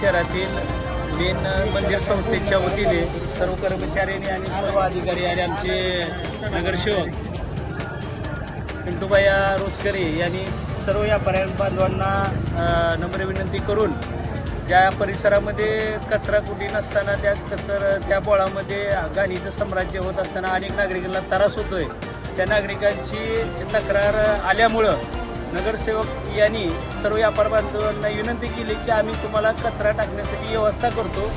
शहरातील मेन मंदिर संस्थेच्या वतीने सर्व कर्मचाऱ्यांनी आणि सर्व अधिकारी आणि आमचे नगरसेवक पिंटूबाया रोजकरे यांनी सर्व व्यापाऱ्यां बांधवांना नम्र विनंती करून ज्या परिसरामध्ये कचरा कुठे नसताना त्या कचर त्या बोळामध्ये गाडीचं साम्राज्य होत असताना अनेक नागरिकांना त्रास होतोय. त्या नागरिकांची तक्रार आल्यामुळं नगरसेवक यांनी सर्व व्यापार बांधवांना विनंती केली की आम्ही तुम्हाला कचरा टाकण्यासाठी व्यवस्था करतो.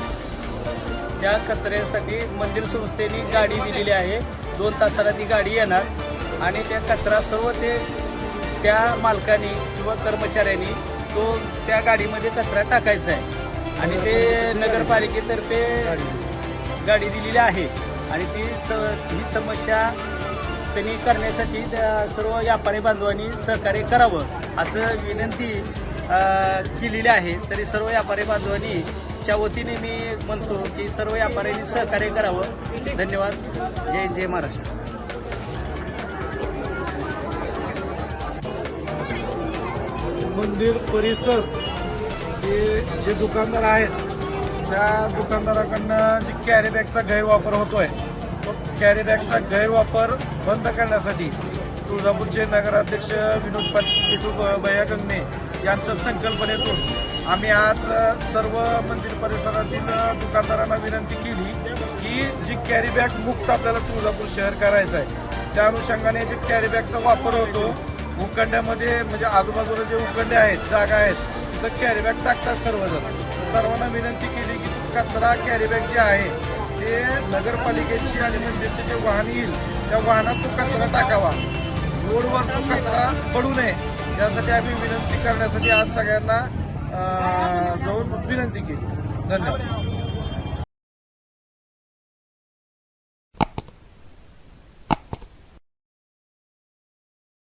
त्या कचऱ्यासाठी मंदिर संस्थेने गाडी दिलेली आहे. दोन तासाला ती गाडी येणार आणि त्या कचरा सर्व ते त्या मालकाने किंवा कर्मचाऱ्यांनी तो त्या गाडीमध्ये कचरा टाकायचा आहे. आणि ते नगरपालिकेतर्फे गाडी दिलेली आहे. आणि ती स ही समस्या त्यांनी करण्यासाठी त्या सर्व व्यापारी बांधवांनी सहकार्य करावं असं विनंती केलेली आहे. तरी सर्व व्यापारी बांधवांनी च्या वतीने मी म्हणतो की सर्व व्यापाऱ्यांनी सहकार्य करावं. धन्यवाद. जय जय महाराष्ट्र. मंदिर परिसर हे जे दुकानदार आहेत त्या दुकानदाराकडनं जे कॅरी बॅगचा गैरवापर होतोय कॅरीबॅगचा कॅरी बॅगचा गैरवापर बंद करण्यासाठी तुळजापूरचे नगराध्यक्ष विनोद पाटील भैया गंगणे यांच्या संकल्पनेतून आम्ही आज सर्व मंदिर परिसरातील दुकानदारांना विनंती केली की जी कॅरी बॅग मुक्त आपल्याला तुळजापूर शहर करायचं आहे त्या अनुषंगाने जे कॅरी बॅगचा वापर होतो उकंड्यामध्ये म्हणजे आजूबाजूला जे उकंडे आहेत जागा आहेत तिथं कॅरी बॅग टाकतात सर्वजण. सर्वांना विनंती केली की कचरा कॅरी बॅग जे आहे ते नगरपालिकेची आणि मंदिरचे जे वाहन येईल त्या वाहनात तो कचरा टाकावा. रोडवर तो कचरा पडू नये. यासाठी आम्ही विनंती करण्यासाठी आज सगळ्यांना जाऊन विनंती केली. धन्यवाद.